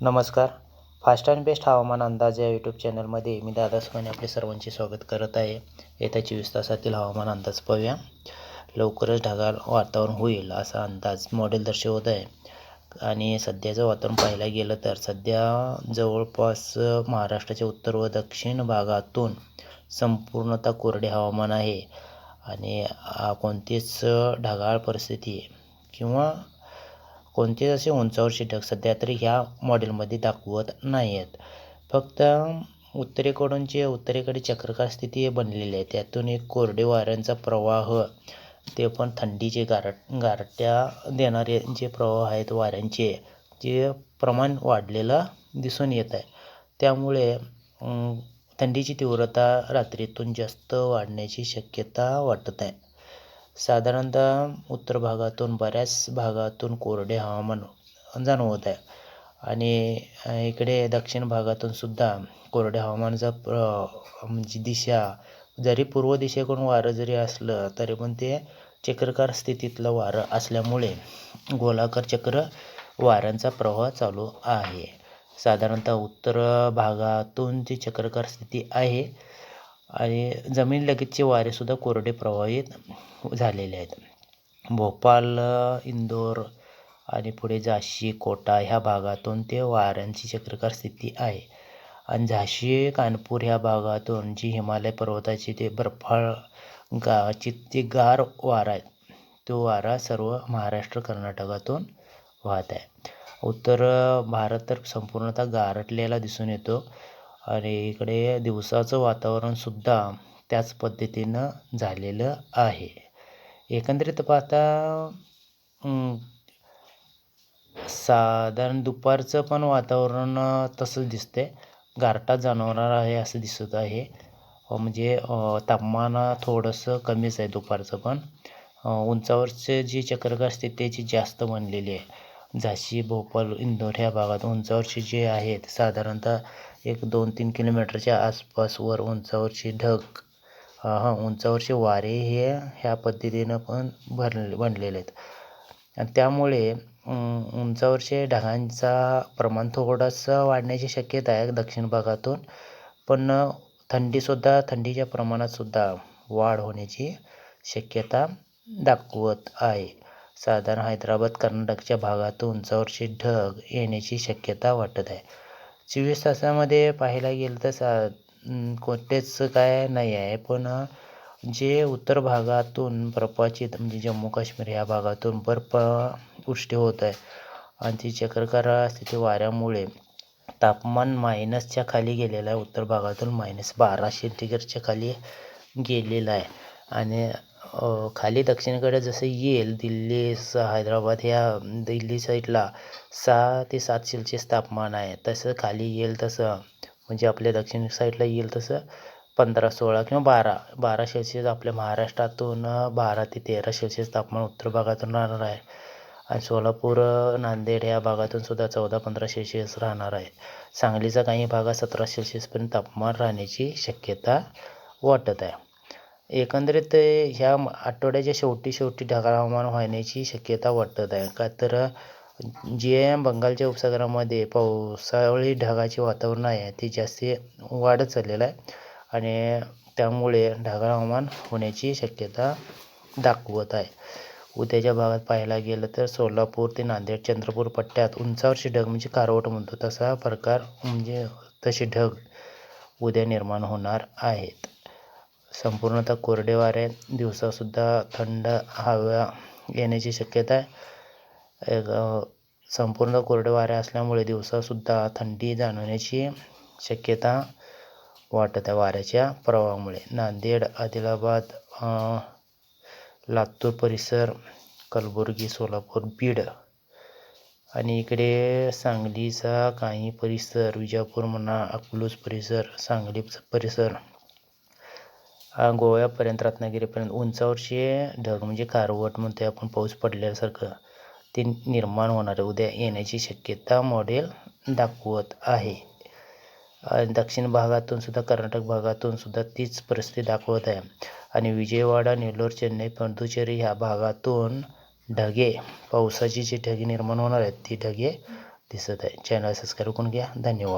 नमस्कार. Fast and best हवामान अंदाज या यूट्यूब चॅनलमध्ये मी दादा सुखाने आपले सर्वांचे स्वागत करत आहे. येत्या चोवीस तासातील हवामान अंदाज पाहूया. लवकरच ढगाळ वातावरण होईल असा अंदाज मॉडेल दर्शवत आहे. आणि सध्याचं वातावरण पाहायला गेलं तर सध्या जवळपास महाराष्ट्राच्या उत्तर व दक्षिण भागातून संपूर्णतः कोरडे हवामान आहे. आणि कोणतीच ढगाळ परिस्थिती किंवा कोणतेच असे उंचावर ढग सध्या तरी ह्या मॉडेलमध्ये दाखवत नाही आहेत फक्त उत्तरेकडून जे उत्तरेकडे चक्रकार स्थिती बनलेली आहे. त्यातून एक कोरडे वाऱ्यांचा प्रवाह ते पण थंडीचे गारट गारट्या देणारे जे प्रवाह आहेत वाऱ्यांचे जे प्रमाण वाढलेलं दिसून येत आहे. त्यामुळे थंडीची तीव्रता रात्रीतून जास्त वाढण्याची शक्यता वाटत आहे. साधारणतः उत्तर भागातून बऱ्याच भागातून कोरडे हवामान जाणवत आहे आणि इकडे दक्षिण भागातून सुद्धा कोरड्या हवामानाचा प्र म्हणजे दिशा जरी पूर्व दिशेकडून वारं जरी असलं तरी पण ते चक्राकार स्थितीतलं वारं असल्यामुळे गोलाकार चक्र वाऱ्यांचा प्रवाह चालू आहे. साधारणतः उत्तर भागातून जी चक्राकार स्थिती आहे आणि जमीन लगतचे वारेसुद्धा कोरडे प्रवाहित झालेले आहेत. भोपाल इंदोर आणि पुढे झाशी कोटा ह्या भागातून ते वाऱ्यांची चक्रकार स्थिती आहे. आणि झाशी कानपूर ह्या भागातून जी हिमालय पर्वताची ते बर्फाळ गाची ते गार वारा आहे. तो वारा सर्व महाराष्ट्र कर्नाटकातून वाहत आहे. उत्तर भारत तर संपूर्णतः गारटलेला दिसून येतो. आणि इकडे दिवसाचं वातावरणसुद्धा त्याच पद्धतीनं झालेलं आहे. एकंदरीत पाहता साधारण दुपारचं पण वातावरण तसंच दिसतं आहे गारठा जाणवणार आहे असं दिसत आहे. म्हणजे तापमान थोडंसं कमीच आहे दुपारचं पण. उंचावरचे जी चक्रगा असते त्याची जास्त बनलेली आहे. झाशी भोपाळ इंदोर ह्या भागात उंचावरचे जे आहेत साधारणतः एक दोन तीन किलोमीटरच्या आसपास वर उंचावरचे ढग हां उंचावरचे वारे हे ह्या पद्धतीनं पण भरले बनलेले आहेत. आणि त्यामुळे उंचावरचे ढगांचा प्रमाण थोडासा वाढण्याची शक्यता आहे दक्षिण भागातून पण थंडीसुद्धा थंडीच्या प्रमाणातसुद्धा वाढ होण्याची शक्यता दाखवत आहे. साधारण हैदराबाद कर्नाटकच्या भागातून उंचावरचे ढग येण्याची शक्यता वाटत आहे. चोवीस तासामध्ये पाहायला गेलं तर सा कोणतेच काय नाही आहे. पण जे उत्तर भागातून बर्फाची म्हणजे जम्मू काश्मीर ह्या भागातून बर्फ वृष्टी होत आहे. आणि ती चक्रकार स्थिती वाऱ्यामुळे तापमान मायनसच्या खाली गेलेलं आहे. उत्तर भागातून मायनस बारा सेंटीग्रेडच्या खाली गेलेलं आहे. आणि खाली दक्षिणेकडे जसं येईल दिल्ली स हैदराबाद ह्या दिल्ली साईडला सहा ते सात सेल्सिअस तापमान आहे. तसं खाली येईल तसं म्हणजे आपल्या दक्षिण साईडला येईल तसं पंधरा सोळा किंवा बारा बारा सेल्सिअस आपल्या महाराष्ट्रातून बारा ते तेरा सेल्सिअस तापमान उत्तर भागातून राहणार आहे. आणि सोलापूर नांदेड ह्या भागातून सुद्धा चौदा पंधरा सेल्सिअस राहणार आहे. सांगलीचा काही भागात सतरा सेल्सिअसपर्यंत तापमान राहण्याची शक्यता वाटत आहे. एकंदरीत ह्या आठवड्याच्या शेवटी शेवटी ढगाळ हवामान होण्याची शक्यता वाटत आहे. का तर जे बंगालच्या उपसागरामध्ये पावसाळी ढगाचे वातावरण आहे. ते जास्त वाढत चाललेलं आहे आणि त्यामुळे ढगाळ हवामान होण्याची शक्यता दाखवत आहे. उद्याच्या भागात पाहायला गेलं तर सोलापूर ते नांदेड चंद्रपूर पट्ट्यात उंचावरचे ढग म्हणजे कारवट म्हणतो. तसा प्रकार म्हणजे तसे ढग उद्या निर्माण होणार आहेत. संपूर्णतः कोरडे वारे दिवसासुद्धा थंड हवा येण्याची शक्यता आहे. एक, संपूर्ण कोरडे वारे असल्यामुळे दिवसासुद्धा थंडी जाणवण्याची शक्यता वाटत आहे वाऱ्याच्या प्रवाहामुळे. नांदेड आदिलाबाद लातूर परिसर कलबुर्गी सोलापूर बीड आणि इकडे सांगलीचा काही परिसर विजापूर म्हणा अकलूज परिसर सांगली परिसर गोव्यापर्यंत रत्नागिरीपर्यंत उंचावरचे ढग म्हणजे कारवट म्हणतो आपण पाऊस पडल्यासारखं ते निर्माण होणार आहे. उद्या येण्याची शक्यता मॉडेल दाखवत आहे. दक्षिण भागातून सुद्धा कर्नाटक भागातून सुद्धा तीच परिस्थिती दाखवत आहे. आणि विजयवाडा नेल्लोर चेन्नई पंडुचेरी ह्या भागातून ढगे पावसाची जी ढगे निर्माण होणार आहेत ती ढगे दिसत आहे चॅनल सबस्क्राईब करून घ्या. धन्यवाद.